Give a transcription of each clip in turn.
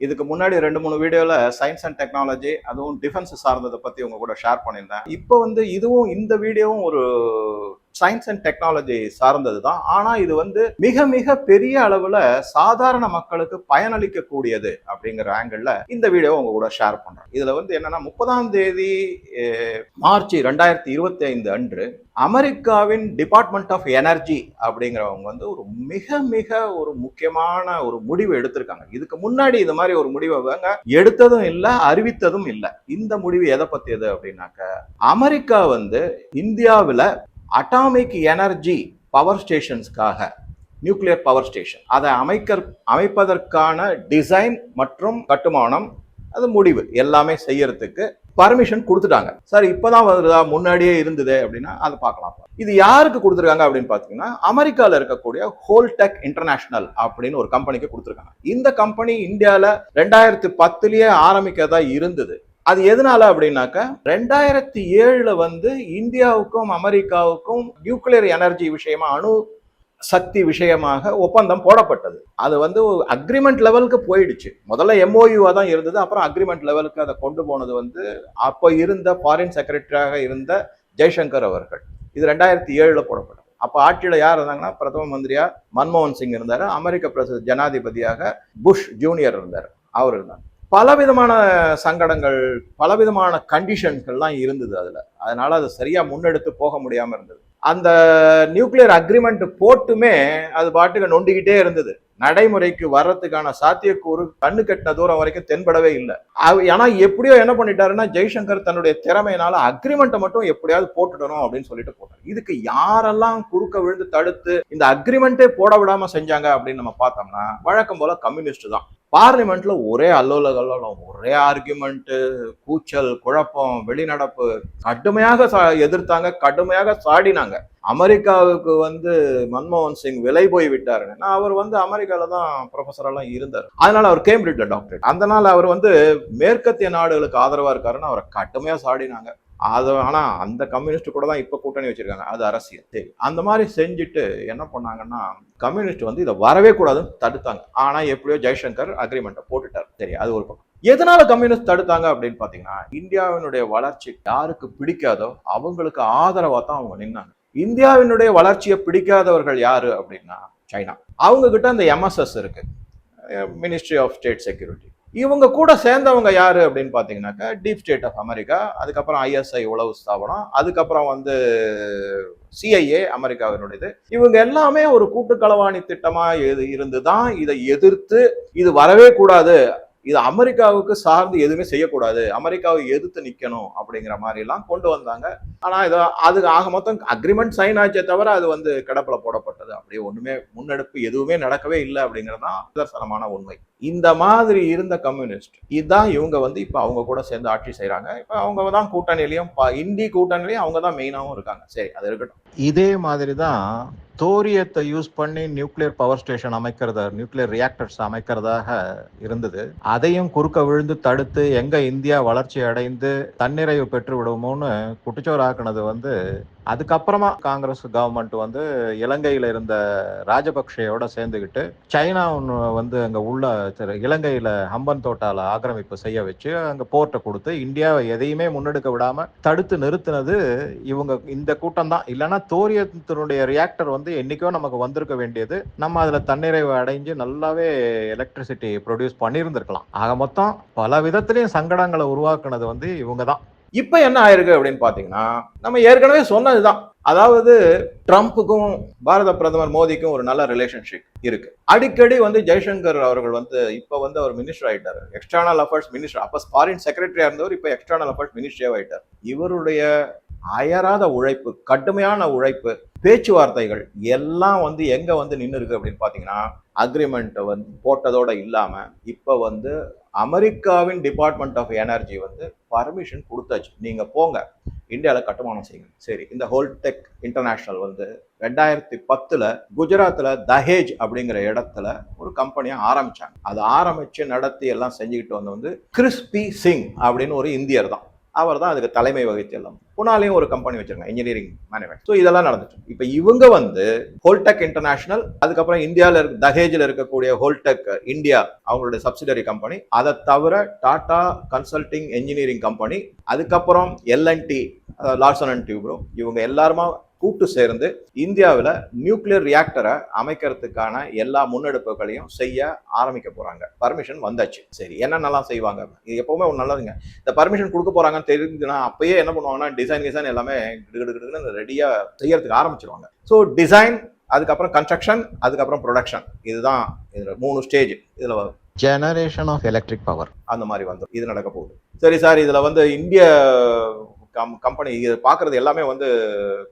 இதுக்கு முன்னாடி ரெண்டு மூணு வீடியோவில் சயின்ஸ் அண்ட் டெக்னாலஜி அதுவும் டிஃபென்ஸ் சார்ந்ததை பற்றி உங்க கூட ஷேர் பண்ணியிருந்தேன். இப்போ வந்து இதுவும் இந்த வீடியோவும் ஒரு சயின்ஸ் அண்ட் டெக்னாலஜி சார்ந்தது தான். ஆனால் இது வந்து மிக மிக பெரிய அளவில் சாதாரண மக்களுக்கு பயனளிக்கக்கூடியது அப்படிங்கிற ஆங்கிளில் இந்த வீடியோ உங்க கூட ஷேர் பண்ணுறேன் இதில் வந்து என்னன்னா முப்பதாம் தேதி மார்ச் ரெண்டாயிரத்தி இருபத்தி ஐந்து அன்று அமெரிக்காவின் டிபார்ட்மெண்ட் ஆஃப் எனர்ஜி அப்படிங்கிறவங்க வந்து ஒரு மிக மிக ஒரு முக்கியமான ஒரு முடிவு எடுத்திருக்காங்க. இதுக்கு முன்னாடி இது மாதிரி ஒரு முடிவை எடுத்ததும் இல்லை அறிவித்ததும் இல்லை. இந்த முடிவு எதை பத்தியது அப்படின்னாக்க அமெரிக்கா வந்து இந்தியாவில் அட்டாமிக் எனர்ஜி பவர் ஸ்டேஷன்ஸ்க்காக நியூக்ளியர் பவர் ஸ்டேஷன் அதை அமைக்க அமைப்பதற்கான டிசைன் மற்றும் கட்டுமானம் அது முடிவு. எல்லாமே செய்யறதுக்கு பர்மிஷன் கொடுத்துட்டாங்க. சார் இப்போதான் வருதா? முன்னாடியே இருந்தது அப்படின்னா அதை பார்க்கலாம். இது யாருக்கு கொடுத்துருக்காங்க அப்படின்னு பார்த்தீங்கன்னா அமெரிக்காவில் இருக்கக்கூடிய ஹோல்டெக் இன்டர்நேஷனல் அப்படின்னு ஒரு கம்பெனிக்கு கொடுத்துருக்காங்க. இந்த கம்பெனி இந்தியாவில் ரெண்டாயிரத்து பத்துலேயே ஆரம்பிக்கிறதா இருந்தது. அது எதனால அப்படின்னாக்க ரெண்டாயிரத்தி ஏழுல வந்து இந்தியாவுக்கும் அமெரிக்காவுக்கும் நியூக்ளியர் எனர்ஜி விஷயமா அணு சக்தி விஷயமாக ஒப்பந்தம் போடப்பட்டது. அது வந்து அக்ரிமெண்ட் லெவலுக்கு போயிடுச்சு. முதல்ல எம்ஓயூவா தான் இருந்தது அப்புறம் அக்ரிமெண்ட் லெவலுக்கு அதை கொண்டு போனது வந்து அப்போ இருந்த ஃபாரின் செக்ரட்டரியாக இருந்த ஜெய்சங்கர் அவர்கள். இது ரெண்டாயிரத்தி ஏழில் போடப்பட்டது. அப்போ ஆட்சியில் யார் இருந்தாங்கன்னா பிரதம மந்திரியா மன்மோகன் சிங் இருந்தார் அமெரிக்க பிரச ஜனாதிபதியாக புஷ் ஜூனியர் இருந்தார். அவர் இருந்தார். பலவிதமான சங்கடங்கள் பலவிதமான கண்டிஷன்கள்லாம் இருந்தது அதில். அதனால் அது சரியாக முன்னெடுத்து போக முடியாமல் இருந்தது. அந்த நியூக்ளியர் அக்ரிமெண்ட் போட்டுமே அது பாட்டுக்கு நொண்டிக்கிட்டே இருந்தது. நடைமுறைக்கு வர்றதுக்கான சாத்தியக்கூறு கண்ணு கட்டின தூரம் வரைக்கும் தென்படவே இல்லை. ஆனா எப்படியோ என்ன பண்ணிட்டாருன்னா ஜெய்சங்கர் தன்னுடைய திறமையினால அக்ரிமெண்ட்டை மட்டும் எப்படியாவது போட்டுடணும் அப்படின்னு சொல்லிட்டு போட்டார். இதுக்கு யாரெல்லாம் குறுக்க விழுந்து தடுத்து இந்த அக்ரிமெண்ட்டே போட விடாம செஞ்சாங்க அப்படின்னு நம்ம பார்த்தோம்னா வழக்கம் போல கம்யூனிஸ்ட் தான். பார்லிமெண்ட்ல ஒரே அல்லோல கல்லோலம் ஒரே ஆர்குமெண்ட் கூச்சல் குழப்பம் வெளிநடப்பு கடுமையாக சா- எதிர்த்தாங்க கடுமையாக சாடினாங்க. அமெரிக்காவுக்கு வந்து மன்மோகன் சிங் விலை போய் விட்டாருன்னு அவர் வந்து அமெரிக்கால தான் ப்ரொஃபஸரெல்லாம் இருந்தார். அதனால அவர் கேம்பிரிட்ஜ்ல டாக்டர் அந்த நாள் அவர் வந்து மேற்கத்திய நாடுகளுக்கு ஆதரவா இருக்காருன்னு அவரை கடுமையா சாடினாங்க. அது ஆனா அந்த கம்யூனிஸ்ட் கூட தான் இப்போ கூட்டணி வச்சிருக்காங்க. அது அரசியல். சரி அந்த மாதிரி செஞ்சுட்டு என்ன பண்ணாங்கன்னா கம்யூனிஸ்ட் வந்து இதை வரவே கூடாதுன்னு தடுத்தாங்க. ஆனால் எப்படியோ ஜெய்சங்கர் அக்ரிமெண்ட்டை போட்டுட்டார். சரி அது ஒரு பக்கம். எதனால கம்யூனிஸ்ட் தடுத்தாங்க அப்படின்னு பார்த்தீங்கன்னா இந்தியாவினுடைய வளர்ச்சி யாருக்கு பிடிக்காதோ அவங்களுக்கு ஆதரவா தான் அவங்க நின்னாங்க. இந்தியாவினுடைய வளர்ச்சியை பிடிக்காதவர்கள் யாரு அப்படின்னா சைனா. அவங்க கிட்ட அந்த எம்எஸ்எஸ் இருக்கு. மினிஸ்ட்ரி ஆஃப் ஸ்டேட் செக்யூரிட்டி இவங்க கூட சேர்ந்தவங்க யாரு அப்படின்னு பார்த்தீங்கன்னாக்கா டீப் ஸ்டேட் ஆஃப் அமெரிக்கா அதுக்கப்புறம் ஐஎஸ்ஐ உளவு ஸ்தாபனம் அதுக்கப்புறம் வந்து சிஐஏ அமெரிக்காவினுடையது. இவங்க எல்லாமே ஒரு கூட்டு களவாணி திட்டமா இருந்து தான் இதை எதிர்த்து இது வரவே கூடாது. இது அமெரிக்காவுக்கு சார்ந்து எதுவுமே செய்யக்கூடாது. அமெரிக்காவை எதிர்த்து நிற்கணும் அப்படிங்கிற மாதிரிலாம் கொண்டு வந்தாங்க. ஆனா இது அது ஆக மொத்தம் அக்ரிமெண்ட் சைன் ஆச்சே தவிர அது வந்து கிடப்பில் போடப்பட்டது. அப்படியே ஒண்ணுமே முன்னெடுப்பு எதுவுமே நடக்கவே இல்லை அப்படிங்கிறது தான் நிதர்சனமான உண்மை. இந்த மாதிரி இருந்த கம்யூனிஸ்ட் இதுதான் இவங்க வந்து இப்ப அவங்க கூட சேர்ந்து ஆட்சி செய்யறாங்க இப்ப அவங்க தான் கூட்டணியிலையும் ப- இந்தி கூட்டணிலையும் அவங்க தான் மெயினாகவும் இருக்காங்க. சரி அது இருக்கட்டும். இதே மாதிரி தான் தோரியத்தை யூஸ் பண்ணி நியூக்ளியர் பவர் ஸ்டேஷன் அமைக்கிறதா நியூக்ளியர் ரியாக்டர்ஸ் அமைக்கிறதாக இருந்தது. அதையும் குறுக்க விழுந்து தடுத்து எங்க இந்தியா வளர்ச்சி அடைந்து தன்னிறைவு பெற்று விடுமோன்னு குட்டிச்சோராக்குனது வந்து அதுக்கப்புறமா காங்கிரஸ் கவர்மெண்ட் வந்து இலங்கையில இருந்த ராஜபக்சேயோட சேர்ந்துக்கிட்டு சைனா ஒன்று வந்து அங்கே உள்ள திரு- இலங்கையில ஹம்பன் தோட்டால ஆக்கிரமிப்பு செய்ய வச்சு அங்கே போர்ட்டை கொடுத்து இந்தியாவை எதையுமே முன்னெடுக்க விடாம தடுத்து நிறுத்தினது இவங்க இந்த கூட்டம் தான். இல்லைன்னா தோரியத்தினுடைய ரியாக்டர் வந்து என்னைக்கோ நமக்கு வந்திருக்க வேண்டியது நம்ம அதுல தன்னிறைவு அடைஞ்சு நல்லாவே எலக்ட்ரிசிட்டி ப்ரொடியூஸ் பண்ணியிருந்திருக்கலாம். ஆக மொத்தம் பல விதத்திலையும் சங்கடங்களை உருவாக்குனது வந்து இவங்க தான். இப்ப என்ன ஆயிருக்கு அப்படின்னு பாத்தீங்கன்னா நம்ம ஏற்கனவே சொன்னதுதான். அதாவது ட்ரம்ப்புக்கும் பாரத பிரதமர் மோடிக்கும் ஒரு நல்ல ரிலேஷன்ஷிப் இருக்கு. அடிக்கடி வந்து ஜெய்சங்கர் அவர்கள் வந்து இப்ப வந்து அவர் மினிஸ்டர் ஆயிட்டார். எக்ஸ்டர்னல் அஃபேர்ஸ் மினிஸ்டர் அப்ப ஃபாரின் செக்ரட்டரியா இருந்தவர் இப்ப எக்ஸ்டர்னல் அஃபேர்ஸ் மினிஸ்டரியா ஆயிட்டார். இவருடைய அயராத உழைப்பு கடுமையான உழைப்பு பேச்சுவார்த்தைகள் எல்லாம் வந்து எங்க வந்து நின்று இருக்கு அப்படின்னு பாத்தீங்கன்னா அக்ரிமெண்ட் வந்து போட்டதோட இல்லாம இப்ப வந்து அமெரிக்காவின் டிபார்ட்மெண்ட் ஆஃப் எனர்ஜி வந்து பர்மிஷன் கொடுத்தாச்சு. நீங்கள் போங்க. இந்தியாவில் கட்டுமானம் செய்யுங்க. சரி இந்த ஹோல்டெக் இன்டர்நேஷ்னல் வந்து ரெண்டாயிரத்தி பத்தில் குஜராத்தில் தஹேஜ் அப்படிங்கிற இடத்துல ஒரு கம்பெனியை ஆரம்பித்தாங்க அதை ஆரம்பித்து நடத்தி எல்லாம் செஞ்சுக்கிட்டு வந்து வந்து கிறிஸ்பி சிங் அப்படின்னு ஒரு இந்தியர் தான். அவர் தான் அதுக்கு தலைமை வகித்து எல்லாம். புனாலையும் ஒரு கம்பெனி வச்சிருக்காங்க இன்ஜினியரிங் மேனுஃபேக்சர் ஸோ இதெல்லாம் நடந்துட்டு இப்போ இவங்க வந்து ஹோல்டெக் இன்டர்நேஷனல் அதுக்கப்புறம் இந்தியாவில் இருக்க தஹேஜில் இருக்கக்கூடிய ஹோல்டெக் இந்தியா அவங்களுடைய சப்சிடரி கம்பெனி அதை தவிர டாடா கன்சல்டிங் என்ஜினியரிங் கம்பெனி அதுக்கப்புறம் எல்என்டி லார்சன் அண்ட் டியூப்ரோ இவங்க எல்லாருமா கூட்டு சேர்ந்து இந்தியாவில் நியூக்ளியர் ரியாக்டரை அமைக்கிறதுக்கான எல்லா முன்னெடுப்புகளையும் செய்ய ஆரம்பிக்க போறாங்க. பர்மிஷன் வந்தாச்சு. சரி என்னென்னலாம் செய்வாங்க? இது எப்பவுமே ஒன்று நல்லதுங்க. இந்த பர்மிஷன் கொடுக்க போறாங்கன்னு தெரிஞ்சுன்னா அப்பயே என்ன பண்ணுவாங்கன்னா டிசைன் டிசைன் எல்லாமே கிடுகிடுன்னு ரெடியா செய்யறதுக்கு ஆரம்பிச்சிருவாங்க. ஸோ டிசைன் அதுக்கப்புறம் கன்ஸ்ட்ரக்ஷன் அதுக்கப்புறம் ப்ரொடக்ஷன் இதுதான் இதுல மூணு ஸ்டேஜ் இதுல generation of electric power. அந்த மாதிரி வந்துடும் இது நடக்க போகுது. சரி சார் இதுல வந்து இந்திய கம் கம்பெனி இது பார்க்கறது எல்லாமே வந்து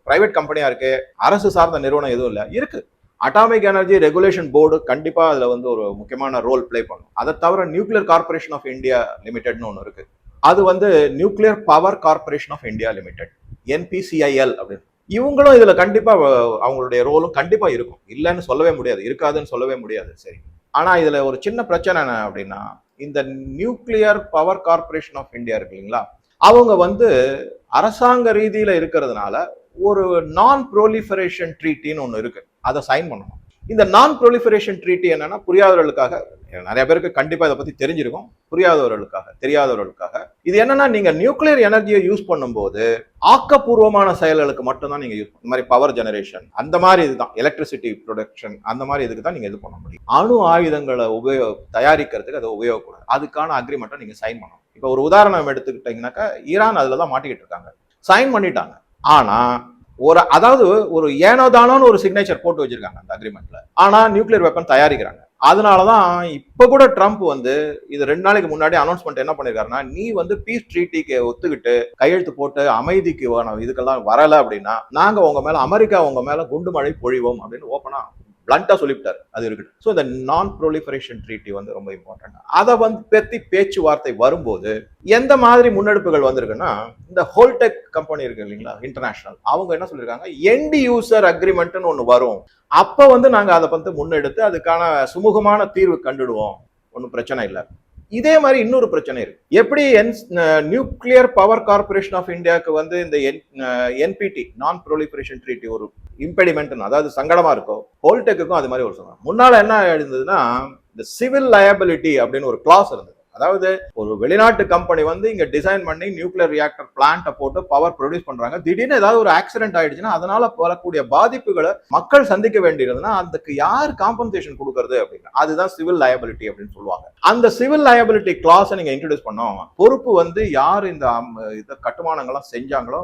பிரைவேட் கம்பெனியாக இருக்கு அரசு சார்ந்த நிறுவனம் எதுவும் இல்லை. இருக்கு. அட்டாமிக் எனர்ஜி ரெகுலேஷன் போர்டு கண்டிப்பாக அதில் வந்து ஒரு முக்கியமான ரோல் ப்ளே பண்ணும். அதை தவிர நியூக்ளியர் கார்பரேஷன் ஆஃப் இந்தியா லிமிடெட்னு ஒன்று இருக்கு. அது வந்து nuclear power corporation of India limited NPCIL அப்படின்னு. இவங்களும் இதில் கண்டிப்பாக அவங்களுடைய ரோலும் கண்டிப்பாக இருக்கும். இல்லைன்னு சொல்லவே முடியாது. இருக்காதுன்னு சொல்லவே முடியாது. சரி. ஆனால் இதில் ஒரு சின்ன பிரச்சனை என்ன அப்படின்னா இந்த nuclear power corporation of India இருக்கு இல்லைங்களா? அவங்க வந்து அரசாங்க ரீதியில இருக்கிறதுனால ஒரு நான் ப்ரோலிஃபரேஷன் ட்ரீட்டின்னு ஒன்று இருக்கு. அதை சைன் பண்ணணும். இந்த நான் ப்ரோலிஃபரேஷன் ட்ரீட்டி என்னன்னா புரியாதவர்களுக்காக நிறைய பேருக்கு கண்டிப்பாக இதை பற்றி தெரிஞ்சிருக்கும். புரியாதவர்களுக்காக தெரியாதவர்களுக்காக. இது என்னன்னா நீங்க நியூக்ளியர் எனர்ஜியை யூஸ் பண்ணும்போது ஆக்கப்பூர்வமான செயல்களுக்கு மட்டும்தான் நீங்க யூஸ் இந்த மாதிரி பவர் ஜெனரேஷன் அந்த மாதிரி இதுதான் எலக்ட்ரிசிட்டி ப்ரொடக்ஷன் அந்த மாதிரி இதுக்கு தான் நீங்க இது பண்ண முடியும். அணு ஆயுதங்களை உபயோக தயாரிக்கிறதுக்கு அதை உபயோகக்கூடாது. அதுக்கான அக்ரிமெண்ட்டை நீங்க சைன் பண்ணணும். இப்போ ஒரு உதாரணம் எடுத்துக்கிட்டீங்கன்னாக்கா ஈரான் அதுல தான் மாட்டிக்கிட்டு இருக்காங்க. சைன் பண்ணிட்டாங்க. ஆனா ஒரு அதாவது ஒரு ஏனோ தானோன்னு ஒரு சிக்னேச்சர் போட்டு வச்சிருக்காங்க அந்த அக்ரிமெண்ட்ல ஆனால் நியூக்ளியர் வெப்பன் தயாரிக்கிறாங்க. அதனால தான் இப்போ கூட ட்ரம்ப் வந்து இது ரெண்டு நாளைக்கு முன்னாடி அனௌன்ஸ்மெண்ட் என்ன பண்ணியிருக்காருன்னா நீ வந்து பீஸ் ட்ரீட்டிக்கு ஒத்துக்கிட்டு கையெழுத்து போட்டு அமைதிக்கு இதுக்கெல்லாம் வரலை அப்படின்னா நாங்கள் உங்கள் மேலே அமெரிக்கா உங்கள் மேலே குண்டு மழை பொழிவோம் அப்படின்னு ஓப்பனாக பிளண்டா சொல்லிவிட்டார். அது இருக்கட்டும். ஸோ இந்த நான் ப்ரொலிஃபரேஷன் ட்ரீட்டி வந்து ரொம்ப இம்பார்ட்டன்ட் அதை வந்து பற்றி பேச்சுவார்த்தை வரும்போது எந்த மாதிரி முன்னெடுப்புகள் வந்திருக்குன்னா இந்த ஹோல்டெக் கம்பெனி இருக்கு இல்லைங்களா இன்டர்நேஷனல் அவங்க என்ன சொல்லியிருக்காங்க? எண்ட் யூசர் அக்ரிமெண்ட்னு ஒன்று வரும். அப்போ வந்து நாங்கள் அதை வந்து முன்னெடுத்து அதுக்கான சுமூகமான தீர்வு கண்டுடுவோம். ஒன்றும் பிரச்சனை இல்லை. இதே மாதிரி இன்னொரு பிரச்சனை இருக்கு. எப்படி என் நியூக்ளியர் பவர் கார்பரேஷன் ஆஃப் இந்தியாவுக்கு வந்து இந்த என்பிடி நான் ப்ரொலிபரேஷன் ட்ரீட்டி ஒரு இம்பெடிமெண்ட் அதாவது சங்கடமா இருக்கும் ஹோல்டெக்குக்கும் அது மாதிரி ஒரு சங்கடம். முன்னால என்ன எழுந்ததுன்னா இந்த சிவில் லயபிலிட்டி அப்படின்னு ஒரு கிளாஸ் இருந்தது. அதாவது ஒரு வெளிநாட்டு கம்பெனி வந்து இங்க டிசைன் பண்ணி நியூக்ளியர் ரியாக்டர் பிளான்ட்டை போட்டு பவர் ப்ரொடியூஸ் பண்றாங்க. திடீர்னு ஏதாவது ஒரு ஆக்சிடென்ட் ஆயிடுச்சுன்னா அதனால வரக்கூடிய பாதிப்புகளை மக்கள் சந்திக்க வேண்டியிருந்ததுன்னா அதுக்கு யார் காம்பன்சேஷன் கொடுக்கறது அப்படின்னு. அதுதான் சிவில் லயபிலிட்டி அப்படின்னு சொல்லுவாங்க. அந்த சிவில் லயபிலிட்டி கிளாஸை நீங்க இன்ட்ரடியூஸ் பண்ணோம் பொறுப்பு வந்து யார் இந்த இதை கட்டுமானங்கள்லாம் செஞ்சாங்களோ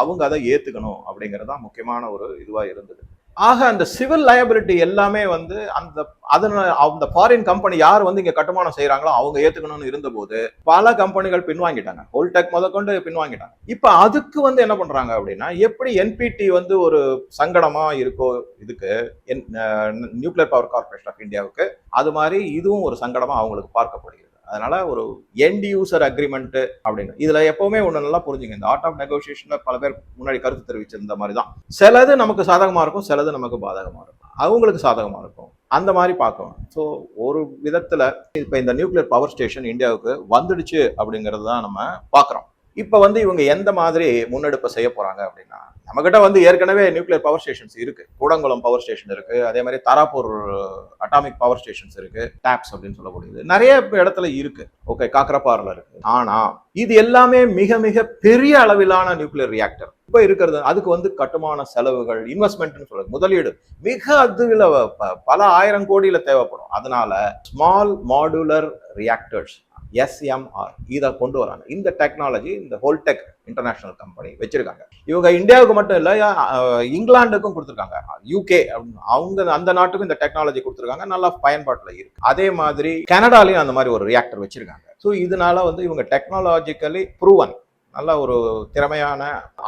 அவங்க அதை ஏத்துக்கணும் அப்படிங்கிறது தான் முக்கியமான ஒரு இதுவா இருந்தது. ஆக அந்த சிவில் லயபிலிட்டி எல்லாமே வந்து அந்த அதனால அந்த ஃபாரின் கம்பெனி யார் வந்து இங்க கட்டுமானம் செய்யறாங்களோ அவங்க ஏத்துக்கணும்னு இருந்தபோது பல கம்பெனிகள் பின்வாங்கிட்டாங்க. ஹோல்டெக் முதற்கொண்டு பின்வாங்கிட்டாங்க. இப்ப அதுக்கு வந்து என்ன பண்றாங்க அப்படின்னா எப்படி என்பிடி வந்து ஒரு சங்கடமா இருக்கோ இதுக்கு நியூக்ளியர் பவர் கார்பரேஷன் ஆஃப் இந்தியாவுக்கு அது மாதிரி இதுவும் ஒரு சங்கடமா அவங்களுக்கு பார்க்கப்படுகிறது. அதனால ஒரு எண்ட் யூசர் அக்ரிமெண்ட் அப்படின்னு. இதுல எப்பவுமே ஒண்ணு நல்லா புரிஞ்சுங்க. இந்த ஆர்ட் ஆஃப் நெகோசியேஷன்ல பல பேர் முன்னாடி கருத்து தெரிவிச்சிருந்த மாதிரி தான் சிலது நமக்கு சாதகமா இருக்கும் சிலது நமக்கு பாதகமா இருக்கும். அவங்களுக்கு சாதகமா இருக்கும். அந்த மாதிரி பார்க்கணும். ஸோ ஒரு விதத்துல இப்போ இந்த நியூக்ளியர் பவர் ஸ்டேஷன் இந்தியாவுக்கு வந்துடுச்சு அப்படிங்கிறது தான் நம்ம பார்க்குறோம். இப்போ வந்து இவங்க எந்த மாதிரி முன்னெடுப்பை செய்ய போறாங்க அப்படின்னா நம்மகிட்ட வந்து ஏற்கனவே நியூக்ளியர் பவர் ஸ்டேஷன்ஸ் இருக்கு. கூடங்குளம் பவர் ஸ்டேஷன் இருக்கு. அதே மாதிரி தாராப்பூர் அட்டாமிக் பவர் ஸ்டேஷன்ஸ் இருக்கு. டேப்ஸ் அப்படின்னு சொல்லக்கூடியது. நிறைய இடத்துல இருக்கு. ஓகே காக்கரப்பாரில் இருக்கு. ஆனா இது எல்லாமே மிக மிக பெரிய அளவிலான நியூக்ளியர் ரியாக்டர் இப்போ இருக்கிறது அதுக்கு வந்து கட்டுமான செலவுகள் இன்வெஸ்ட்மெண்ட்னு சொல்றது முதலீடு. மிக அதுல ப- பல ஆயிரம் கோடியில தேவைப்படும். அதனால ஸ்மால் மாடுலர் ரியாக்டர்ஸ் எஸ்எம்ஆர் இதை கொண்டு வராங்க. இந்த டெக்னாலஜி இந்த ஹோல்டெக் இன்டர்நேஷனல் கம்பெனி வச்சிருக்காங்க. இவங்க இந்தியாவுக்கு மட்டும் இல்லை இங்கிலாந்துக்கும் கொடுத்துருக்காங்க. யூகே அவங்க அந்த நாட்டுக்கும் இந்த டெக்னாலஜி கொடுத்துருக்காங்க. நல்லா பயன்பாட்டில் இருக்கு. அதே மாதிரி கனடாலையும் அந்த மாதிரி ஒரு ரியாக்டர் வச்சிருக்காங்க. ஸோ இதனால வந்து இவங்க டெக்னாலஜிக்கலி ப்ரூவன் நல்ல ஒரு திறமையான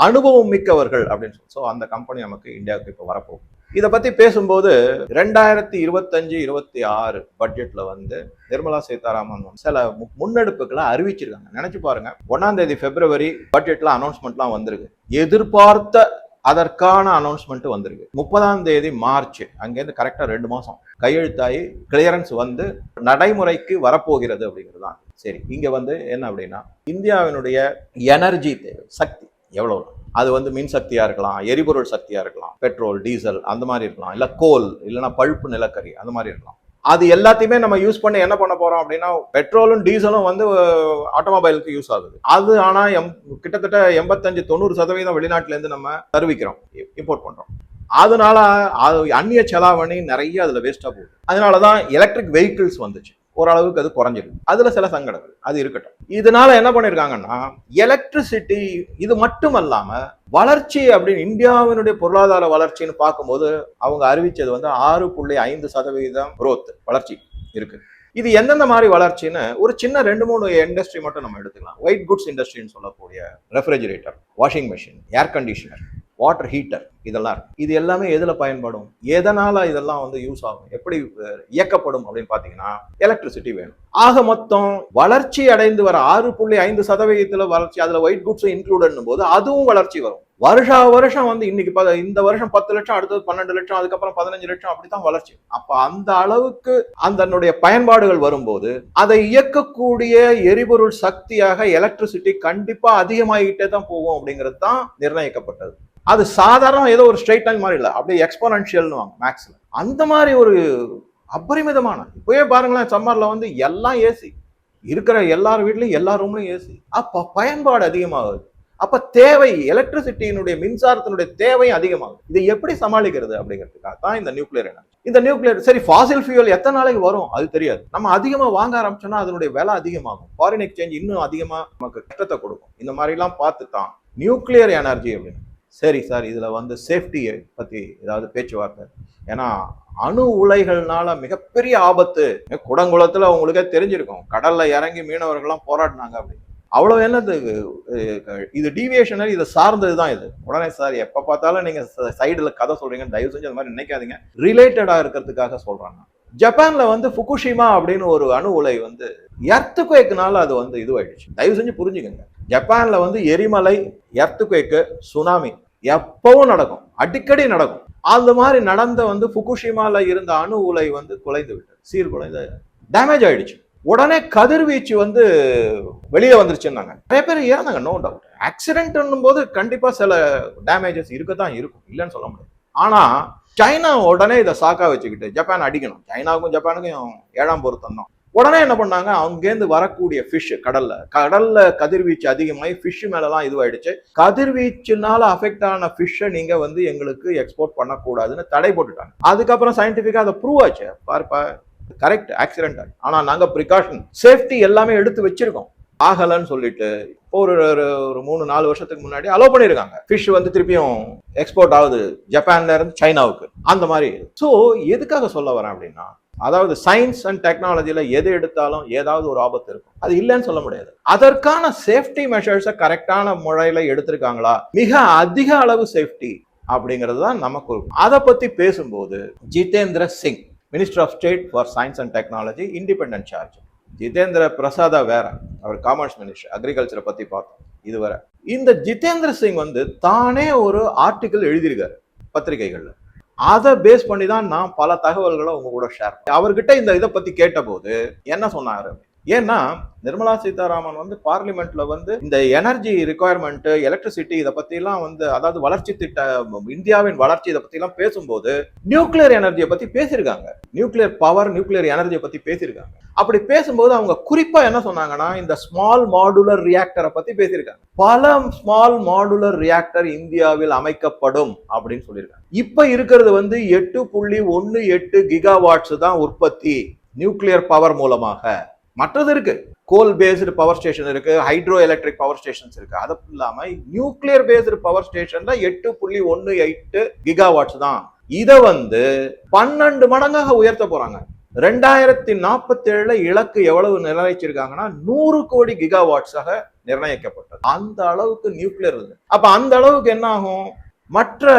அனுபவம் மிக்கவர்கள் அப்படின்னு சொல்லி. ஸோ அந்த கம்பெனி நமக்கு இந்தியாவுக்கு இப்போ வரப்போகும் இதை பத்தி பேசும்போது ரெண்டாயிரத்தி இருபத்தஞ்சு இருபத்தி ஆறு பட்ஜெட்ல வந்து நிர்மலா சீதாராமன் சில மு- முன்னெடுப்புகளை அறிவிச்சிருக்காங்க. நினைச்சு பாருங்க. ஒன்னாம் தேதி பிப்ரவரி பட்ஜெட்ல அனௌன்ஸ்மெண்ட்லாம் வந்திருக்கு. எதிர்பார்த்த அதற்கான அனௌன்ஸ்மெண்ட் வந்திருக்கு. முப்பதாம் தேதி மார்ச் அங்கேருந்து கரெக்டாக ரெண்டு மாதம் கையெழுத்தாகி கிளியரன்ஸ் வந்து நடைமுறைக்கு வரப்போகிறது அப்படிங்கிறது தான். சரி இங்கே வந்து என்ன அப்படின்னா இந்தியாவினுடைய எனர்ஜி தேவை சக்தி எவ்வளோ அது வந்து மின் சக்தியாக இருக்கலாம் எரிபொருள் சக்தியாக இருக்கலாம் பெட்ரோல் டீசல் அந்த மாதிரி இருக்கலாம். இல்லை கோல் இல்லைன்னா பழுப்பு நிலக்கரி அந்த மாதிரி இருக்கலாம். அது எல்லாத்தையுமே நம்ம யூஸ் பண்ணி என்ன பண்ண போறோம் அப்படின்னா பெட்ரோலும் டீசலும் வந்து ஆட்டோமொபைலுக்கு யூஸ் ஆகுது. அது ஆனால் எம் கிட்டத்தட்ட எண்பத்தஞ்சு தொண்ணூறு சதவீதம் வெளிநாட்டிலேருந்து நம்ம தருவிக்கிறோம் இம்போர்ட் பண்ணுறோம் அதனால அது அந்நிய செலாவணி நிறைய அதில் வேஸ்ட்டாக போகுது. அதனாலதான் எலக்ட்ரிக் வெஹிக்கிள்ஸ் வந்துச்சு. ஓரளவுக்கு அது குறைஞ்சிருக்கு. அதுல சில சங்கடங்கள். அது இருக்கட்டும். இதனால என்ன பண்ணிருக்காங்கன்னா எலக்ட்ரிசிட்டி இது மட்டும் அல்லாம வளர்ச்சி அப்படின்னு இந்தியாவினுடைய பொருளாதார வளர்ச்சின்னு பார்க்கும்போது அவங்க அறிவிச்சது வந்து ஆறு புள்ளி ஐந்து சதவீதம் குரோத் வளர்ச்சி இருக்கு. இது எந்தெந்த மாதிரி வளர்ச்சின்னு ஒரு சின்ன ரெண்டு மூணு இண்டஸ்ட்ரி மட்டும் நம்ம எடுத்துக்கலாம். ஒயிட் குட்ஸ் இண்டஸ்ட்ரின்னு சொல்லக்கூடிய refrigerator washing machine air conditioner water heater இதெல்லாம். இருக்கு இது எல்லாமே எதில் பயன்படும்? எதனால் இதெல்லாம் வந்து யூஸ் ஆகும்? எப்படி இயக்கப்படும் அப்படின்னு பார்த்தீங்கன்னா எலக்ட்ரிசிட்டி வேணும். ஆக மொத்தம் வளர்ச்சி அடைந்து வர ஆறு புள்ளி ஐந்து சதவீதத்தில் வளர்ச்சி அதில் ஒயிட் குட்ஸும் இன்க்ளூடட் போது அதுவும் வளர்ச்சி வரும். வருஷா வருஷம் வந்து இன்னைக்கு ப- இந்த வருஷம் பத்து லட்சம் அடுத்தது பன்னெண்டு லட்சம் அதுக்கப்புறம் பதினஞ்சு லட்சம் அப்படித்தான் வளர்ச்சி. அப்ப அந்த அளவுக்கு அதனுடைய பயன்பாடுகள் வரும்போது அதை இயக்கக்கூடிய எரிபொருள் சக்தியாக எலக்ட்ரிசிட்டி கண்டிப்பா அதிகமாகிட்டே தான் போகும் அப்படிங்கிறது தான் நிர்ணயிக்கப்பட்டது. அது சாதாரண ஏதோ ஒரு ஸ்ட்ரைட் லைன் மாதிரி இல்லை. அப்படியே எக்ஸ்போனன்ஷியல்னு வாங்க மேக்ஸில் அந்த மாதிரி ஒரு அபரிமிதமான இப்போயே பாருங்களேன் சம்மரில் வந்து எல்லாம் ஏசி இருக்கிற எல்லார் வீட்லையும் எல்லா ரூம்லையும் ஏசி அப்போ பயன்பாடு அதிகமாகுது. அப்போ தேவை எலக்ட்ரிசிட்டியினுடைய மின்சாரத்தினுடைய தேவையும் அதிகமாகுது. இதை எப்படி சமாளிக்கிறது அப்படிங்கிறதுக்காக தான் இந்த நியூக்ளியர் எனர்ஜி இந்த நியூக்ளியர் சரி ஃபாசில் ஃபியூல் எத்தனை நாளைக்கு வரும்? அது தெரியாது. நம்ம அதிகமாக வாங்க ஆரம்பிச்சோம்னா அதனுடைய விலை அதிகமாகும். ஃபாரின் எக்ஸ்சேஞ்ச் இன்னும் அதிகமாக நமக்கு கஷ்டத்தை கொடுக்கும். இந்த மாதிரிலாம் பார்த்து தான் நியூக்ளியர் எனர்ஜி அப்படின்னு. சரி சார் இதில் வந்து சேஃப்டியை பற்றி ஏதாவது பேச்சுவார்த்தை. ஏன்னா அணு உலைகள்னால மிகப்பெரிய ஆபத்து. குடங்குளத்தில் அவங்களுக்கே தெரிஞ்சிருக்கும். கடலில் இறங்கி மீனவர்கள்லாம் போராடினாங்க அப்படின்னு. அவ்வளோ என்னது இது? டீவியேஷனரி இதை சார்ந்தது தான் இது உடனே சார் எப்போ பார்த்தாலும் நீங்கள் சைடில் கதை சொல்கிறீங்க தயவு செஞ்சு அந்த மாதிரி நினைக்காதீங்க. ரிலேட்டடாக இருக்கிறதுக்காக சொல்கிறாங்க ஜப்பான்ல வந்து ஃபுகுஷிமா அப்படின்னு ஒரு அணு உலை வந்து எர்த்துக்குவேக்குனால அது வந்து இதுவாயிடுச்சு. தயவு செஞ்சு புரிஞ்சுக்கங்க. ஜப்பான்ல வந்து எரிமலை எர்த்துக்குவேக்கு சுனாமி எப்பவும் நடக்கும். அடிக்கடி நடக்கும். அந்த மாதிரி நடந்த வந்து ஃபுகுஷிமால இருந்த அணு உலை வந்து குலைந்து விட்டது. சீர்குலைந்து டேமேஜ் ஆயிடுச்சு. உடனே கதிர்வீச்சு வந்து வெளியே வந்துருச்சுன்னாங்க. நிறைய பேர் இறந்தாங்க நோ டவுட் ஆக்சிடென்ட்னும் போது கண்டிப்பா சில டேமேஜஸ் இருக்கத்தான் இருக்கும். இல்லைன்னு சொல்ல முடியாது. ஆனா சைனா உடனே இதை சாக்கா வச்சுக்கிட்டு ஜப்பான் அடிக்கணும். சைனாவுக்கும் ஜப்பானுக்கும் ஏழாம் பொருத்தம் தான் உடனே என்ன பண்ணாங்க? அங்கேருந்து வரக்கூடிய ஃபிஷ் கடல்ல. கடல்ல கதிர்வீச்சு அதிகமாகி ஃபிஷ் மேலலாம் இதுவாயிடுச்சு. கதிர்வீச்சுனால அஃபெக்ட் ஆன ஃபிஷ்ஷை நீங்க வந்து எங்களுக்கு எக்ஸ்போர்ட் பண்ணக்கூடாதுன்னு தடை போட்டுட்டாங்க. அதுக்கப்புறம் சயின்டிஃபிக்காக அதை ப்ரூவ் ஆச்சு. பார்ப்பா கரெக்ட் ஆக்சிடென்ட் ஆனா நாங்க ப்ரிகாஷன் சேஃப்டி எல்லாமே எடுத்து வச்சிருக்கோம். ஆகலன்னு சொல்லிட்டு இப்போ ஒரு ஒரு- ஒரு மூணு நாலு வருஷத்துக்கு முன்னாடி அலோவ் பண்ணிருக்காங்க. ஃபிஷ் வந்து திருப்பியும் எக்ஸ்போர்ட் ஆகுது. ஜப்பான்ல இருந்து சைனாவுக்கு அந்த மாதிரி. ஸோ எதுக்காக சொல்ல வரேன் அப்படின்னா அதாவது சயின்ஸ் அண்ட் டெக்னாலஜியில் எது எடுத்தாலும் ஏதாவது ஒரு ஆபத்து இருக்கும். அது இல்லைன்னு சொல்ல முடியாது. அதற்கான சேஃப்டி மெஷர்ஸை கரெக்டான முறையில் எடுத்திருக்காங்களா? மிக அதிக அளவு சேஃப்டி அப்படிங்கிறது தான் நமக்கு அதை பற்றி பேசும்போது Jitendra Singh minister of state for science and technology independent charge Jitendra Prasada வேற அவர் காமர்ஸ் மினிஸ்டர் அக்ரிகல்ச்சரை பற்றி பார்த்தோம் இதுவரை. இந்த ஜிதேந்திர சிங் வந்து தானே ஒரு ஆர்டிகிள் எழுதியிருக்காரு பத்திரிகைகளில். அதை பேஸ் பண்ணி தான் நான் பல தகவல்களை உங்க கூட ஷேர் அவர்கிட்ட இந்த இதை பத்தி கேட்டபோது என்ன சொன்னாரு? ஏன்னா நிர்மலா சீதாராமன் வந்து பார்லிமெண்ட்ல வந்து இந்த எனர்ஜி ரிக்குவயர்மெண்ட் எலக்ட்ரிசிட்டி இதை பத்தி எல்லாம் வந்து அதாவது வளர்ச்சி திட்ட இந்தியாவின் வளர்ச்சி இதை பத்தி எல்லாம் பேசும்போது நியூக்ளியர் எனர்ஜியை பத்தி பேசியிருக்காங்க. நியூக்ளியர் பவர் நியூக்ளியர் எனர்ஜியை பத்தி பேசியிருக்காங்க. அப்படி பேசும்போது அவங்க குறிப்பா என்ன சொன்னாங்கன்னா இந்த ஸ்மால் மாடுலர் ரியாக்டரை பத்தி பேசியிருக்காங்க. பல ஸ்மால் மாடுலர் ரியாக்டர் இந்தியாவில் அமைக்கப்படும் அப்படின்னு சொல்லியிருக்காங்க. இப்ப இருக்கிறது வந்து எட்டு புள்ளி ஒன்னு எட்டு கிகாவாட்ஸ் தான் உற்பத்தி நியூக்ளியர் பவர் மூலமாக. மற்றது இருக்கு. கோல் பேஸ்டு பவர் ஸ்டேஷன் இருக்கு ஹைட்ரோ எலக்ட்ரிக் பவர் ஸ்டேஷன்ஸ் இருக்கு. அது இல்லாம நியூக்ளியர் பேஸ்டு பவர் ஸ்டேஷன்ல எட்டு புள்ளி ஒன்னு எட்டு கிகாவாட்ஸ் தான். இதை வந்து பன்னெண்டு மடங்காக உயர்த்த போறாங்க. ரெண்டாயிரத்தி நாற்பத்தி ஏழுல இலக்கு எவ்வளவு நிர்ணயிச்சிருக்காங்கன்னா நூறு கோடி கிகாவாட்ஸாக நிர்ணயிக்கப்பட்டது. அந்த அளவுக்கு நியூக்ளியர் இருக்கு அப்ப அந்த அளவுக்கு என்ன ஆகும்? மற்ற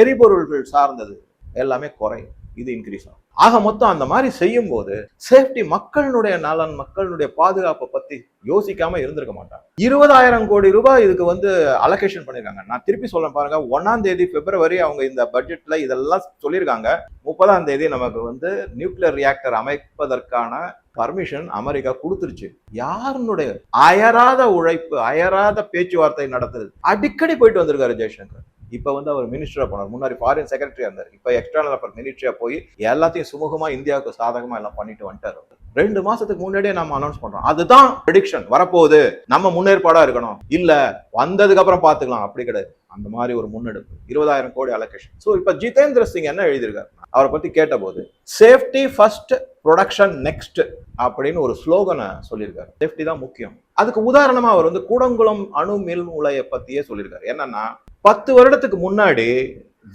எரிபொருள்கள் சார்ந்தது எல்லாமே குறையும். இது இன்க்ரீஸ் ஆகும். ஆக மொத்தம் அந்த மாதிரி செய்யும் போது சேஃப்டி மக்களுடைய நலன் மக்களுடைய பாதுகாப்பை பத்தி யோசிக்காம இருந்திருக்க மாட்டாங்க. இருபதாயிரம் கோடி ரூபாய் இதுக்கு வந்து அலோகேஷன் பண்ணிருக்காங்க. நான் திருப்பி சொல்ல பாருங்க ஒன்னாம் தேதி பிப்ரவரி அவங்க இந்த பட்ஜெட்ல இதெல்லாம் சொல்லியிருக்காங்க. முப்பதாம் தேதி நமக்கு வந்து நியூக்ளியர் ரியாக்டர் அமைப்பதற்கான பர்மிஷன் அமெரிக்கா கொடுத்துருச்சு. யாருனுடைய அயராத உழைப்பு அயராத பேச்சுவார்த்தை நடத்துறது? அடிக்கடி போயிட்டு வந்திருக்காரு ஜெய்சங்கர். இப்போ வந்து அவர் மினிஸ்டராக போனார். முன்னாடி ஃபாரின் செக்ரட்டரியாக இருந்தார். இப்போ எக்ஸ்டர்னல் அஃபேர் மினிஸ்டரியா போய் எல்லாத்தையும் சுமூகமாக இந்தியாவுக்கு சாதகமாக எல்லாம் பண்ணிட்டு வந்துட்டார் ரெண்டு மாசத்துக்கு முன்னாடியே நம்ம அனௌன்ஸ் பண்றோம். அதுதான் ப்ரெடிக்ஷன் வரப்போகுது. நம்ம முன்னேற்பாடா இருக்கணும். இல்ல வந்ததுக்கு அப்புறம் பாத்துக்கலாம் அப்படி கிடையாது. அந்த மாதிரி ஒரு முன்னெடுப்பு. இருபதாயிரம் கோடி அலோகேஷன் ஸோ இப்போ ஜிதேந்திர சிங் என்ன எழுதியிருக்காரு? அவரை பத்தி கேட்டபோது சேஃப்டி ஃபர்ஸ்ட் ப்ரொடக்ஷன் நெக்ஸ்ட் அப்படின்னு ஒரு ஸ்லோகனை சொல்லியிருக்காரு. சேஃப்டி தான் முக்கியம். அதுக்கு உதாரணமா அவர் வந்து கூடங்குளம் அணு மில் உலையை பத்தியே சொல்லியிருக்காரு. என்னன்னா பத்து வருடத்துக்கு முன்னாடி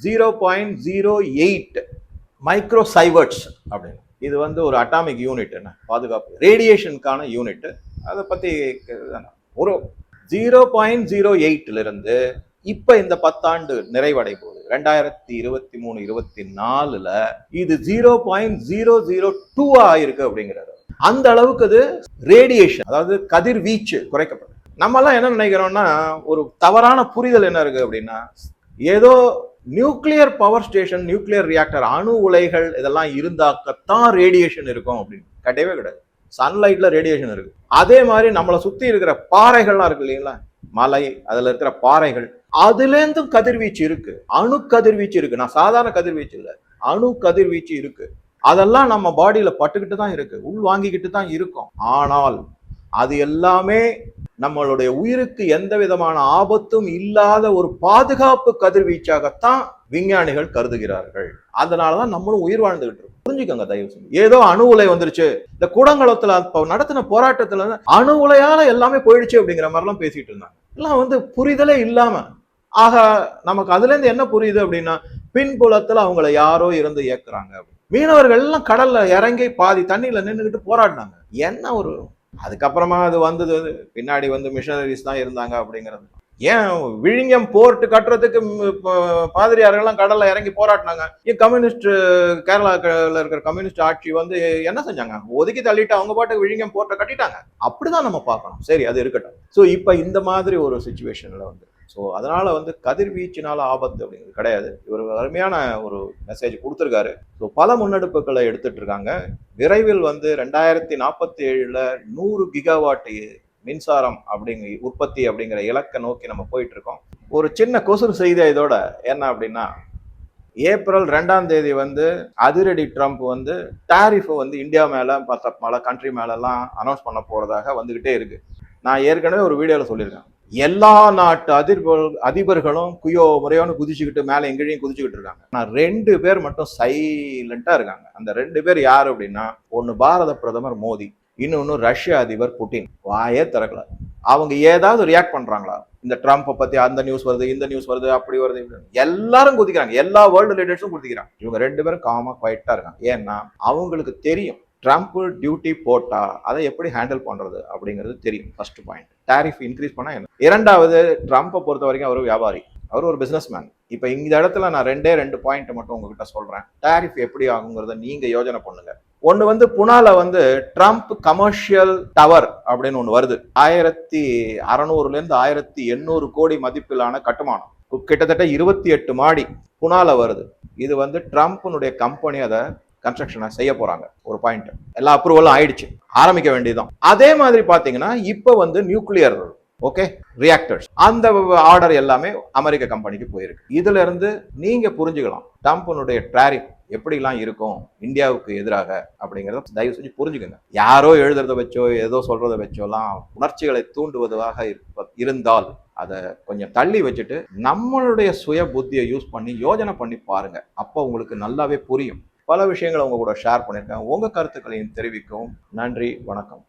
zero point zero eight micro sieverts அப்படின்னு. இது வந்து ஒரு அட்டாமிக் யூனிட் என்ன? பாதுகாப்பு ரேடியேஷனுக்கான யூனிட் அதை பற்றி ஒரு ஜீரோ பாயிண்ட் ஜீரோ எயிட்டிலிருந்து இப்போ இந்த பத்தாண்டு நிறைவடை போகுது. ரெண்டாயிரத்தி இருபத்தி மூணு இருபத்தி நாலுல இது zero point zero zero two ஆயிருக்கு அப்படிங்கிறது அந்த அளவுக்கு அது ரேடியேஷன் அதாவது கதிர்வீச்சு குறைக்கப்படும். நம்மலாம் என்ன நினைக்கிறோம்னா ஒரு தவறான புரிதல் என்ன இருக்கு அப்படின்னா ஏதோ nuclear power station nuclear reactor அணு உலைகள் இதெல்லாம் இருந்தாக்கத்தான் ரேடியேஷன் இருக்கும் அப்படின்னு. கிடையவே கிடையாது. சன்லைட்ல ரேடியேஷன் இருக்கு. அதே மாதிரி நம்மளை சுத்தி இருக்கிற பாறைகள்லாம் இருக்கு இல்லைங்களா? மலை அதுல இருக்கிற பாறைகள். அதுல இருந்தும் கதிர்வீச்சு இருக்கு. அணு கதிர்வீச்சு இருக்கு. நான் சாதாரண கதிர்வீச்சு இல்லை. அணு கதிர்வீச்சு இருக்கு. அதெல்லாம் நம்ம பாடியில பட்டுக்கிட்டு தான் இருக்கு. உள் வாங்கிக்கிட்டு தான் இருக்கும். ஆனால் அது எல்லாமே நம்மளுடைய உயிருக்கு எந்த விதமான ஆபத்தும் இல்லாத ஒரு பாதுகாப்பு கதிர்வீச்சாகத்தான் விஞ்ஞானிகள் கருதுகிறார்கள். அதனாலதான் நம்மளும் உயிர் வாழ்ந்துகிட்டு இருக்கோம். புரிஞ்சுக்கோங்க தயவு செஞ்சு. ஏதோ அணு உலை வந்துருச்சு. இந்த கூடங்குளத்துல நடத்தின போராட்டத்துல அணு உலையால எல்லாமே போயிடுச்சு அப்படிங்கிற மாதிரிலாம் பேசிட்டு இருந்தாங்க. எல்லாம் வந்து புரிதலே இல்லாம. ஆக நமக்கு அதுல இருந்து என்ன புரியுது அப்படின்னா பின்புலத்துல அவங்கள யாரோ இருந்து இயக்குறாங்க மீனவர்கள் எல்லாம் கடல்ல இறங்கி பாதி தண்ணியில நின்றுகிட்டு போராடினாங்க. என்ன ஒரு அதுக்கப்புறமா அது வந்தது பின்னாடி வந்து மிஷனரிஸ் தான் இருந்தாங்க அப்படிங்கிறது. ஏன் விழிஞம் போர்ட்டு கட்டுறதுக்கு பாதிரியார்கள்லாம் கடலில் இறங்கி போராட்டினாங்க. ஏன் கம்யூனிஸ்ட் கேரளாவில் இருக்கிற கம்யூனிஸ்ட் ஆட்சி வந்து என்ன செஞ்சாங்க? ஒதுக்கி தள்ளிட்டு அவங்க பாட்டுக்கு விழிஞம் போர்ட்டை கட்டிட்டாங்க. அப்படிதான் நம்ம பார்க்கணும். சரி அது இருக்கட்டும். ஸோ இப்போ இந்த மாதிரி ஒரு சுச்சுவேஷனில் வந்து ஸோ அதனால் வந்து கதிர்வீச்சினால் ஆபத்து அப்படிங்கிறது கிடையாது. இவர் அருமையான ஒரு மெசேஜ் கொடுத்துருக்காரு. ஸோ பல முன்னெடுப்புகளை எடுத்துட்டு இருக்காங்க விரைவில் வந்து ரெண்டாயிரத்தி நாற்பத்தி ஏழில் நூறு கிகாவாட் மின்சாரம் அப்படிங்க உற்பத்தி அப்படிங்கிற இலக்கை நோக்கி நம்ம போயிட்டு இருக்கோம் ஒரு சின்ன கொசுறு செய்தி இதோட என்ன அப்படின்னா ஏப்ரல் ரெண்டாம் தேதி வந்து அதிரடி ட்ரம்ப் வந்து டாரிஃபை வந்து இந்தியா மேலே மற்ற பல கண்ட்ரி மேலெல்லாம் அனௌன்ஸ் பண்ண போகிறதாக வந்துக்கிட்டே இருக்குது நான் ஏற்கனவே ஒரு வீடியோவில் சொல்லியிருக்கேன். எல்லா நாட்டு அதிபர் அதிபர்களும் குயோ முறையோன்னு குதிச்சுக்கிட்டு மேலே எங்கேயும் குதிச்சுக்கிட்டு இருக்காங்க. ஆனால் ரெண்டு பேர் மட்டும் சைலண்டா இருக்காங்க. அந்த ரெண்டு பேர் யார் அப்படின்னா ஒன்று பாரத பிரதமர் மோடி இன்னொன்று ரஷ்ய அதிபர் புட்டின். வாயே திறக்கல. அவங்க ஏதாவது ரியாக்ட் பண்ணுறாங்களா இந்த ட்ரம்ப்பை பற்றி அந்த நியூஸ் வருது இந்த நியூஸ் வருது அப்படி வருது இப்படி எல்லாரும் குதிக்கிறாங்க. எல்லா வேர்ல்டு லீடர்ஸும் குதிக்கிறாங்க. இவங்க ரெண்டு பேரும் காமாக குவைட்டாக இருக்காங்க. ஏன்னா அவங்களுக்கு தெரியும். ட்ரம்ப் டியூட்டி போட்டா அதை எப்படி ஹேண்டில் பண்ணுறது அப்படிங்கிறது தெரியும். ஃபர்ஸ்ட் பாயிண்ட் டேரிஃப் இன்க்ரீஸ் பண்ணால் என்ன? இரண்டாவது ட்ரம்ப்பை பொறுத்த வரைக்கும் அவர் வியாபாரி. அவர் ஒரு பிஸ்னஸ் மேன் இப்போ இந்த இடத்துல நான் ரெண்டே ரெண்டு பாயிண்ட் மட்டும் உங்ககிட்ட சொல்கிறேன் டாரிஃப் எப்படி ஆகுங்கிறத நீங்கள் யோஜனை பண்ணுங்க. ஒன்று வந்து புனால வந்து ட்ரம்ப் கமர்ஷியல் டவர் அப்படின்னு ஒன்று வருது. ஆயிரத்தி அறநூறுலேருந்து ஆயிரத்தி எண்ணூறு கோடி மதிப்பிலான கட்டுமானம். கிட்டத்தட்ட இருபத்தி எட்டு மாடி புனால வருது. இது வந்து ட்ரம்ப்னுடைய கம்பெனி அதை கன்ஸ்ட்ரக்ஷனை செய்ய போறாங்க. ஒரு பாயிண்ட் எல்லா அப்ரூவலும் ஆயிடுச்சு. ஆரம்பிக்க வேண்டியதுதான். அதே மாதிரி பாத்தீங்கன்னா இப்போ வந்து நியூக்ளியர் ஓகே ரியாக்டர்ஸ் அந்த ஆர்டர் எல்லாமே அமெரிக்க கம்பெனிக்கு போயிருக்கு. இதுல இருந்து நீங்க புரிஞ்சுக்கலாம். டம்பனுடைய டாரிஃப் எப்படிலாம் இருக்கும்? இந்தியாவுக்கு எதிராக அப்படிங்கிறத தயவு செஞ்சு புரிஞ்சுக்கோங்க. யாரோ எழுதுறத வச்சோ ஏதோ சொல்றத வச்சோலாம் உணர்ச்சிகளை தூண்டுவதாக இருந்தால் அதை கொஞ்சம் தள்ளி வச்சுட்டு நம்மளுடைய சுய புத்தியை யூஸ் பண்ணி யோஜனை பண்ணி பாருங்க. அப்போ உங்களுக்கு நல்லாவே புரியும். பல விஷயங்களை உங்கள் கூட ஷேர் பண்ணியிருக்கேன். உங்கள் கருத்துக்களையும் தெரிவிக்கும் நன்றி வணக்கம்.